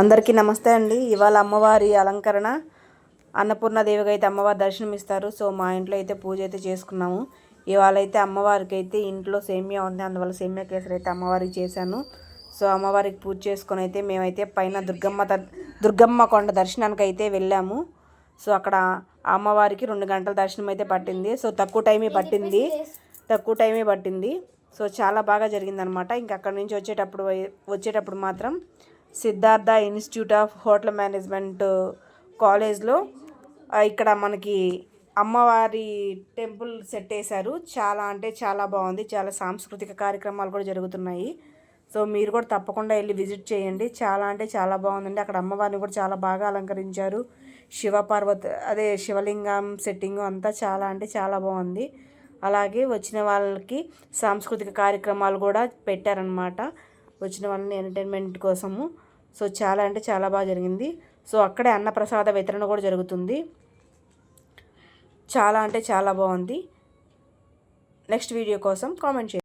అందరికీ నమస్తే అండి. ఇవాళ అమ్మవారి అలంకరణ. అన్నపూర్ణదేవికి అయితే అమ్మవారి దర్శనం ఇస్తారు సో మా ఇంట్లో అయితే పూజ అయితే చేసుకున్నాము. ఇవాళ అయితే అమ్మవారికి అయితే ఇంట్లో సేమియా ఉంది. అందువల్ల సేమియా కేసరి అయితే అమ్మవారికి చేశాను. సో అమ్మవారికి పూజ చేసుకొని అయితే మేమైతే పైన దుర్గమ్మ దుర్గమ్మ కొండ దర్శనానికి అయితే వెళ్ళాము. సో అక్కడ అమ్మవారికి రెండు గంటల దర్శనం అయితే పట్టింది. సో తక్కువ టైమే పట్టింది. తక్కువ టైమే పట్టింది. సో చాలా బాగా జరిగిందనమాట. ఇంకా అక్కడ నుంచి వచ్చేటప్పుడు వచ్చేటప్పుడు మాత్రం Siddhartha institute of hotel management కాలేజ్లో ఇక్కడ మనకి అమ్మవారి టెంపుల్ సెట్ వేశారు చాలా అంటే చాలా బాగుంది. చాలా సాంస్కృతిక కార్యక్రమాలు కూడా జరుగుతున్నాయి. సో మీరు కూడా తప్పకుండా వెళ్ళి విజిట్ చేయండి. చాలా అంటే చాలా బాగుందండి. అక్కడ అమ్మవారిని కూడా చాలా బాగా అలంకరించారు. శివ పార్వతి అదే శివలింగం సెట్టింగ్ అంతా చాలా అంటే చాలా బాగుంది. అలాగే వచ్చిన వాళ్ళకి సాంస్కృతిక కార్యక్రమాలు కూడా పెట్టారనమాట వచ్చిన వాళ్ళని ఎంటర్టైన్మెంట్ కోసము. సో చాలా అంటే చాలా బాగా జరిగింది. సో అక్కడే అన్నప్రసాద వితరణ కూడా జరుగుతుంది. చాలా అంటే చాలా బాగుంది. నెక్స్ట్ వీడియో కోసం కామెంట్ చేయండి.